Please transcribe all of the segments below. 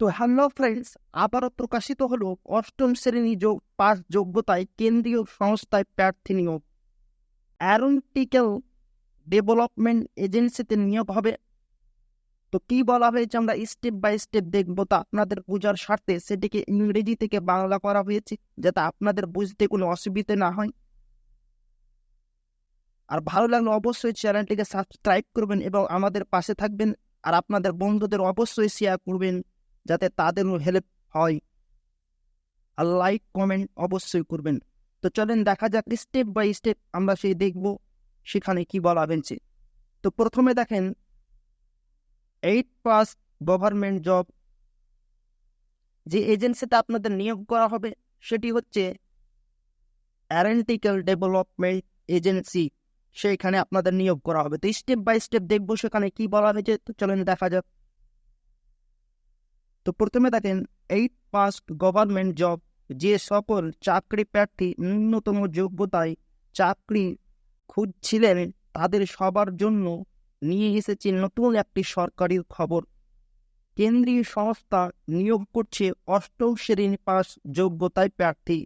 তো hello friends আবারও প্রকাশিত হলো অষ্টম শ্রেণি যোগ, পাস যোগ্যতায় কেন্দ্রীয় সংস্থায় প্রার্থী নিয়োগ। অ্যারোনটিক্যাল ডেভেলপমেন্ট এজেন্সিতে নিয়োগ হবে। তো কি বলা হয়েছে আমরা স্টেপ বাই স্টেপ দেখব তা আপনাদের বোঝার স্বার্থে। সেটিকে ইংরেজি থেকে বাংলা করা হয়েছে, যাতে আপনাদের বুঝতে কোনো অসুবিধে না হয়। আর ভালো লাগলে অবশ্যই চ্যানেলটিকে সাবস্ক্রাইব করবেন এবং আমাদের পাশে থাকবেন। আর আপনাদের বন্ধুদের অবশ্যই শেয়ার করবেন। যাতে তাদেরও হেল্প হয়। আর লাইক কমেন্ট অবশ্যই করবেন। তো চলেন দেখা যাক স্টেপ বাই স্টেপ আমরা সেই দেখব সেখানে কি বলা হয়েছে। তো প্রথমে দেখেন এইট পাস গভর্নমেন্ট জব যে এজেন্সিতে আপনাদের নিয়োগ করা হবে, সেটি হচ্ছে অ্যারেন্টিক্যাল ডেভেলপমেন্ট এজেন্সি সেইখানে আপনাদের নিয়োগ করা হবে। তো স্টেপ বাই স্টেপ দেখব সেখানে কি বলা হয়েছে। তো চলেন দেখা যাক। তো প্রথমে দেখেন এইট পাস গভর্নমেন্ট জব যে সকল চাকরি প্রার্থী ন্যূনতম যোগ্যতায় চাকরি খুঁজছিলেন, তাদের সবার জন্য নিয়ে এসেছে নতুন একটি সরকারি খবর। কেন্দ্রীয় সংস্থা নিয়োগ করছে অষ্টম শ্রেণি পাস যোগ্যতায় প্রার্থী।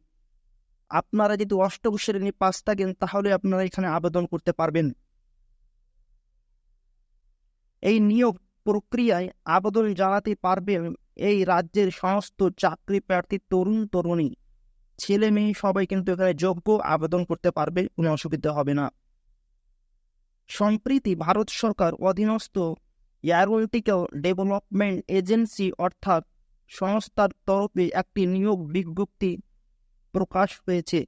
আপনারা যদি অষ্টম শ্রেণি পাস থাকেন, তাহলে আপনারা এখানে আবেদন করতে পারবেন। এই নিয়োগ প্রক্রিয়ায় আবেদন জানাতে পারবে এই রাজ্যের সমস্ত চাকরি প্রার্থী তরুণ, তরুণী। ছেলে মেয়ে সবাই কিন্তু এখানে যোগ্য, আবেদন করতে পারবে, কোনো অসুবিধা হবে না। সম্প্রীতি ভারত সরকার অধীনস্থ এয়ারোটিক্যাল ডেভেলপমেন্ট এজেন্সি অর্থাৎ সংস্থার তরফে একটি নিয়োগ বিজ্ঞপ্তি প্রকাশ হয়েছে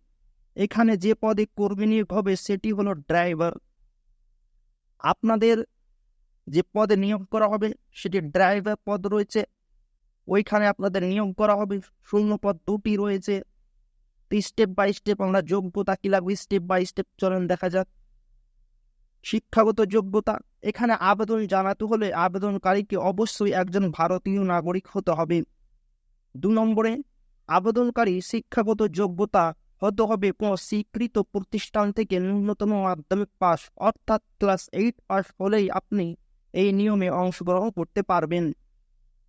এখানে যে পদে কর্মী নিয়োগ হবে সেটি হলো ড্রাইভার। আপনাদের যে পদে নিয়োগ করা হবে, সেটি ড্রাইভার পদ রয়েছে। ওইখানে আপনাদের নিয়োগ করা হবে, শূন্য পদ দুটি রয়েছে। স্টেপ বাই স্টেপ আমরা যোগ্যতা কি লাগবে? স্টেপ বাই স্টেপ চলেন দেখা যাক। শিক্ষাগত যোগ্যতা, এখানে আবেদন জানাতে হলে আবেদনকারীকে অবশ্যই একজন ভারতীয় নাগরিক হতে হবে। দু নম্বরে, আবেদনকারী শিক্ষাগত যোগ্যতা হতে হবে কোনো স্বীকৃত প্রতিষ্ঠান থেকে ন্যূনতম মাধ্যমিক পাস, অর্থাৎ ক্লাস এইট পাস হলেই আপনি এই নিয়মে অংশগ্রহণ করতে পারবেন।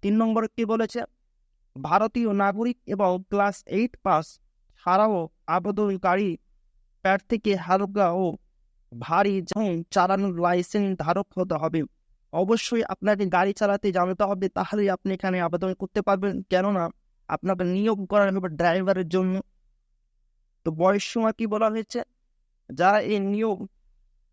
তিন নম্বর কি বলেছে? ভারতীয় নাগরিক এবং ক্লাস এইট পাস ছাড়াও আবেদনকারী প্রার্থীকে হালকা ও ভারী যেমন চালানোর লাইসেন্স ধারক হতে হবে। অবশ্যই আপনাকে গাড়ি চালাতে জানতে হবে, তাহলেই আপনি এখানে আবেদন করতে পারবেন। কেননা আপনাকে নিয়োগ করা হবে ড্রাইভারের জন্য। তো বয়স সময় কি বলা হয়েছে? যারা এই নিয়োগ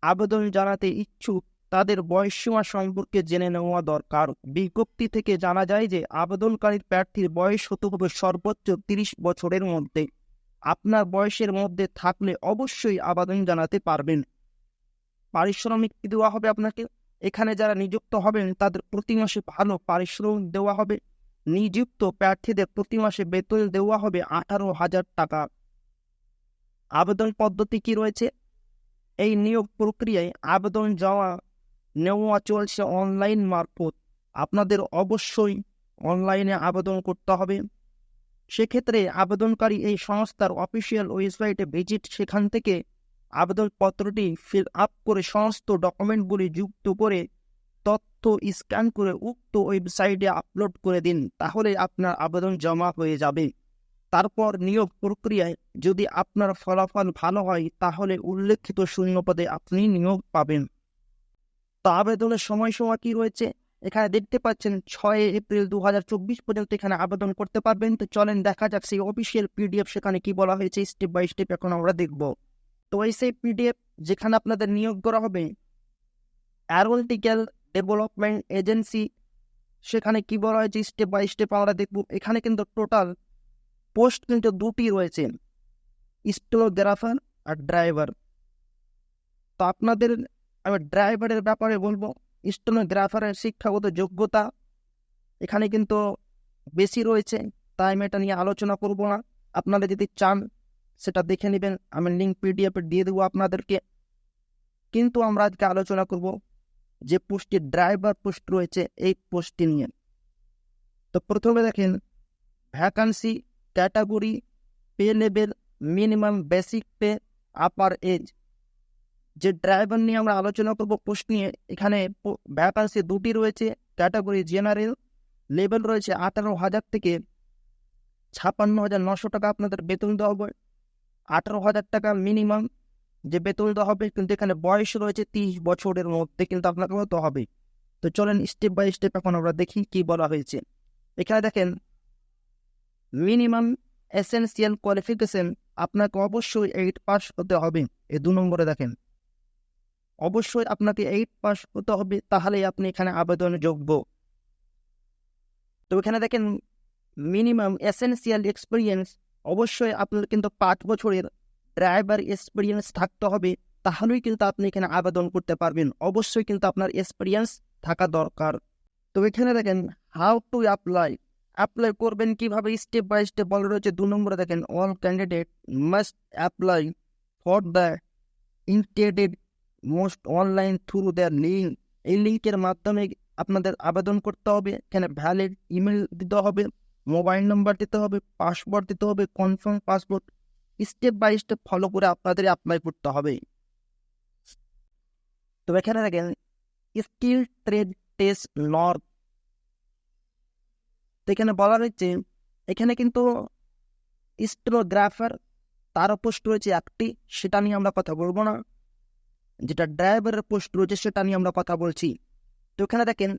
আবেদন জানাতে ইচ্ছুক তাদের বয়সসীমা সম্পর্কে জেনে নেওয়া দরকার। বিজ্ঞপ্তি থেকে জানা যায় যে, আবেদনকারীর প্রার্থীর বয়স হতে হবে সর্বোচ্চ তিরিশ বছরের মধ্যে। আপনার বয়সের মধ্যে থাকলে অবশ্যই আবেদন জানাতে পারবেন। পারিশ্রমিক দেওয়া হবে আপনাকে? এখানে যারা নিযুক্ত হবেন, তাদের প্রতি মাসে ভালো পারিশ্রমিক দেওয়া হবে। নিযুক্ত প্রার্থীদের প্রতি মাসে বেতন দেওয়া হবে আঠারো হাজার টাকা। আবেদন পদ্ধতি কি রয়েছে? এই নিয়োগ প্রক্রিয়ায় আবেদন যাওয়া নেওয়া চলছে অনলাইন মারফত। আপনাদের অবশ্যই অনলাইনে আবেদন করতে হবে। সেক্ষেত্রে আবেদনকারী এই সংস্থার অফিসিয়াল ওয়েবসাইটে ভিজিট সেখান থেকে আবেদনপত্রটি ফিল আপ করে সমস্ত ডকুমেন্টগুলি যুক্ত করে তথ্য স্ক্যান করে উক্ত ওয়েবসাইটে আপলোড করে দিন, তাহলে আপনার আবেদন জমা হয়ে যাবে। তারপর নিয়োগ প্রক্রিয়ায় যদি আপনার ফলাফল ভালো হয়, তাহলে উল্লেখিত শূন্যপদে আপনি নিয়োগ পাবেন। তো আবেদনের সময়সীমা কি রয়েছে? এখানে দেখতে পাচ্ছেন ছয় এপ্রিল দু হাজার চব্বিশ পর্যন্ত এখানে আবেদন করতে পারবেন। তো চলেন দেখা যাক সেই অফিসিয়াল পিডিএফ সেখানে কি বলা হয়েছে স্টেপ বাই স্টেপ এখন আমরা দেখব। তো এই সেই পিডিএফ যেখানে আপনাদের নিয়োগ করা হবে অ্যারোটিক্যাল ডেভেলপমেন্ট এজেন্সি সেখানে কি বলা হয়েছে স্টেপ বাই স্টেপ আমরা দেখব। এখানে কিন্তু টোটাল পোস্ট কিন্তু দুটি রয়েছে, স্টোগ্রাফার আর ড্রাইভার তো আপনাদের আমি ড্রাইভারের ব্যাপারে বলব স্টোনোগ্রাফারের শিক্ষাগত যোগ্যতা এখানে কিন্তু বেশি রয়েছে, তাই আমি এটা নিয়ে আলোচনা করব না। আপনারা যদি চান সেটা দেখে নেবেন, আমি লিঙ্ক পিডিএফে দিয়ে দেবো আপনাদেরকে। কিন্তু আমরা আজকে আলোচনা করব যে পোস্টটি ড্রাইভার পোস্ট রয়েছে এই পোস্টটি নিয়ে। তো প্রথমে দেখেন vacancy category pay level minimum basic pay upper age যে ড্রাইভার নিয়ে আমরা আলোচনা করব পোস্ট নিয়ে, এখানে ভ্যাকান্সি দুটি রয়েছে ক্যাটাগরি জেনারেল লেভেল রয়েছে আঠারো হাজার থেকে ছাপান্ন হাজার নশো টাকা আপনাদের বেতন দেওয়া হবে। আঠারো হাজার টাকা মিনিমাম যে বেতন দেওয়া হবে, কিন্তু এখানে বয়স রয়েছে তিরিশ বছরের মধ্যে কিন্তু আপনাকে হতে হবে। তো চলেন স্টেপ বাই স্টেপ এখন আমরা দেখি কি বলা হয়েছে। এখানে দেখেন মিনিমাম এসেন্সিয়াল কোয়ালিফিকেশন আপনাকে অবশ্যই এইট পাস হতে হবে। এই দু নম্বরে দেখেন অবশ্যই আপনাকে এইট পাস হতে হবে, তাহলেই আপনি এখানে আবেদন যোগ্য। তো এখানে দেখেন মিনিমাম এসেন্সিয়াল এক্সপিরিয়েন্স অবশ্যই আপনার কিন্তু পাঁচ বছরের ড্রাইভার এক্সপিরিয়েন্স থাকতে হবে, তাহলেই কিন্তু আপনি এখানে আবেদন করতে পারবেন। অবশ্যই কিন্তু আপনার এক্সপিরিয়েন্স থাকা দরকার। তো এখানে দেখেন হাউ টু অ্যাপ্লাই অ্যাপ্লাই করবেন কীভাবে? স্টেপ বাই স্টেপ বলা রয়েছে, দু নম্বরে দেখেন all candidate must apply for the intended most online through the link এই লিঙ্কের মাধ্যমে আপনাদের আবেদন করতে হবে। এখানে ভ্যালিড ইমেল দিতে হবে মোবাইল নাম্বার দিতে হবে পাসওয়ার্ড দিতে হবে confirm password step by step follow করে আপনাদের অ্যাপ্লাই করতে হবে। তো এখানে দেখেন স্কিল ট্রেড টেস্ট নর্থ তো এখানে বলা হয়েছে এখানে কিন্তু স্টেনোগ্রাফার তার পোস্ট রয়েছে একটি, সেটা নিয়ে আমরা কথা বলব না। যেটা ড্রাইভারের পোস্ট রয়েছে সেটা নিয়ে আমরা কথা বলছি। তো এখানে দেখেন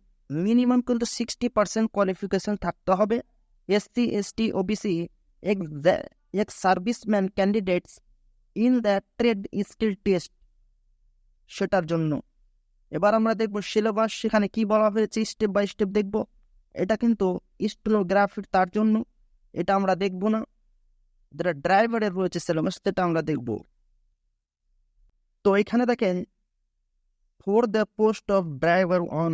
মিনিমাম কিন্তু সিক্সটি পার্সেন্ট কোয়ালিফিকেশন থাকতে হবে। SC ST OBC ex serviceman candidates in the trade skill test সেটার জন্য। এবার আমরা দেখব সিলেবাস সেখানে কি বলা হয়েছে স্টেপ বাই স্টেপ দেখব। এটা কিন্তু স্টেনোগ্রাফির তার জন্য। এটা আমরা দেখব না। যেটা ড্রাইভারের রয়েছে সিলেবাস সেটা আমরা দেখব। তো এখানে দেখেন for the post of driver on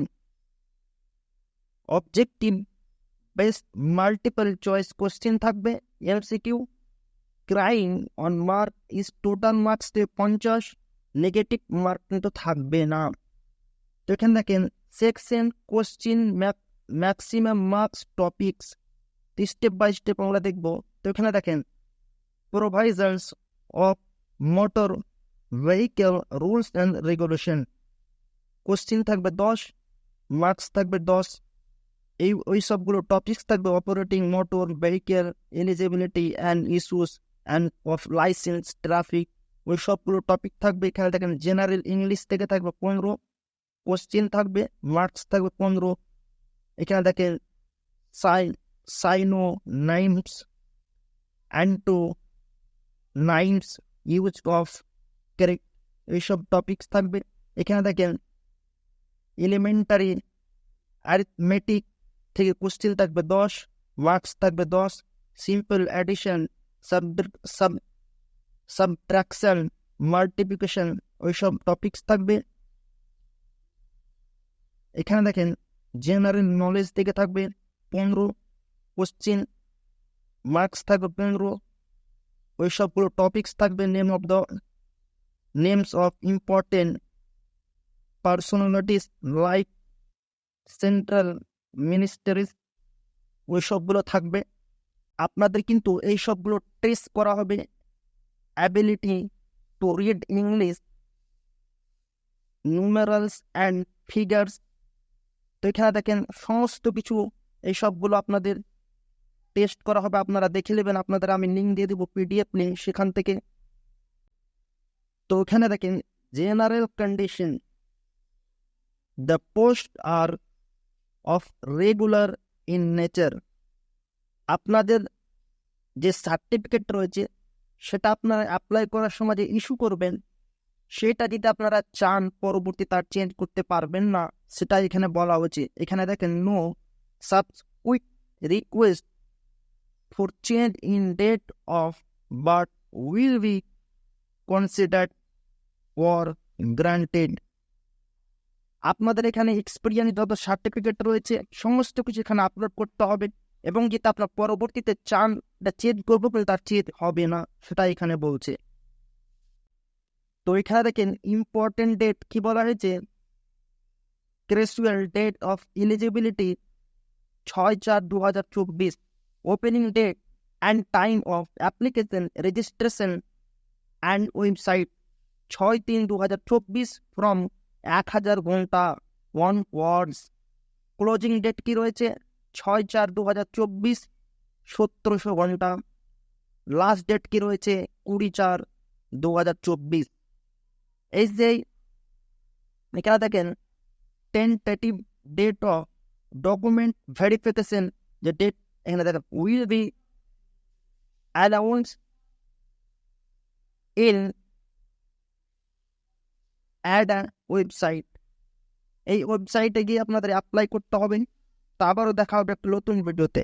objective based multiple choice question থাকবে MCQ crime on mark is total marks পঞ্চাশ নেগেটিভ মার্ক কিন্তু থাকবে না। তো এখানে দেখেন section question maximum marks topics step by step আমরা দেখব। তো এখানে দেখেন provisions of motor vehicle rules and regulation question থাকবে দশ মার্কস থাকবে দশ। এই, ওই সবগুলো টপিক্স থাকবে operating motor vehicle eligibility and issues and of license traffic ওই সবগুলো টপিক থাকবে। এখানে দেখেন জেনারেল ইংলিশ থেকে থাকবে পনেরো। কোশ্চিন থাকবে মার্কস থাকবে পনেরো। এখানে দেখেন সাই synonyms antonyms use of correct এইসব টপিক্স থাকবে। এখানে দেখেন এলিমেন্টারি অ্যারিথমেটিক থেকে কোশ্চিন থাকবে দশ মার্কস থাকবে দশ simple addition sub sub subtraction multiplication ওইসব টপিক্স থাকবে। এখানে দেখেন জেনারেল নলেজ থেকে থাকবে পনেরো কোশ্চিন মার্কস থাকবে পনেরো ওই সবগুলো টপিক্স থাকবে name of the names of important personalities like central ministries ওই সবগুলো থাকবে। আপনাদের কিন্তু এই সবগুলো টেস্ট করা হবে। Ability to read English numerals and figures তো এখানে দেখেন সমস্ত কিছু এই সবগুলো আপনাদের টেস্ট করা হবে। আপনারা দেখে নেবেন, আপনাদের আমি লিঙ্ক দিয়ে দেবো পিডিএফ লিঙ্ক সেখান থেকে। তো এখানে দেখেন general condition the post are of regular in nature আপনাদের যে সার্টিফিকেট রয়েছে, সেটা আপনারা অ্যাপ্লাই করার সময় যে ইস্যু করবেন, সেটা যদি আপনারা চান পরবর্তী তার চেঞ্জ করতে পারবেন না, সেটা এখানে বলা হয়েছে। এখানে দেখেন no subsequent request for change in date of but will be considered or granted আপনাদের এখানে এক্সপিরিয়েন্স যত সার্টিফিকেট রয়েছে, সমস্ত কিছু এখানে আপলোড করতে হবে এবং যেটা আপনার পরবর্তীতে চান চেঞ্জ করব কিন্তু তার চেঞ্জ হবে না সেটা এখানে বলছে। তো এখানে দেখেন ইম্পর্টেন্ট ডেট কি বলা হয়েছে? ক্রেসুয়াল ডেট অফ এলিজিবিলিটি ছয় চার দু হাজার চব্বিশ। Opening date and time of application registration and website ছয় তিন দু হাজার চব্বিশ ফ্রম এক হাজার ঘণ্টা ওয়ান ওয়ার্ডস ক্লোজিং ডেট কি রয়েছে? ছয় চার দু হাজার চব্বিশ, সতেরোশো ঘণ্টা। লাস্ট ডেট কি রয়েছে? কুড়ি চার দু হাজার চব্বিশ। এই যে, এখানে দেখেন tentative date of document verification যে ডেট এখানে দেখেন will be allowance in ad website এই ওয়েবসাইটে গিয়ে আপনাদের অ্যাপ্লাই করতে হবে। তা আবারও দেখা হবে একটা নতুন ভিডিওতে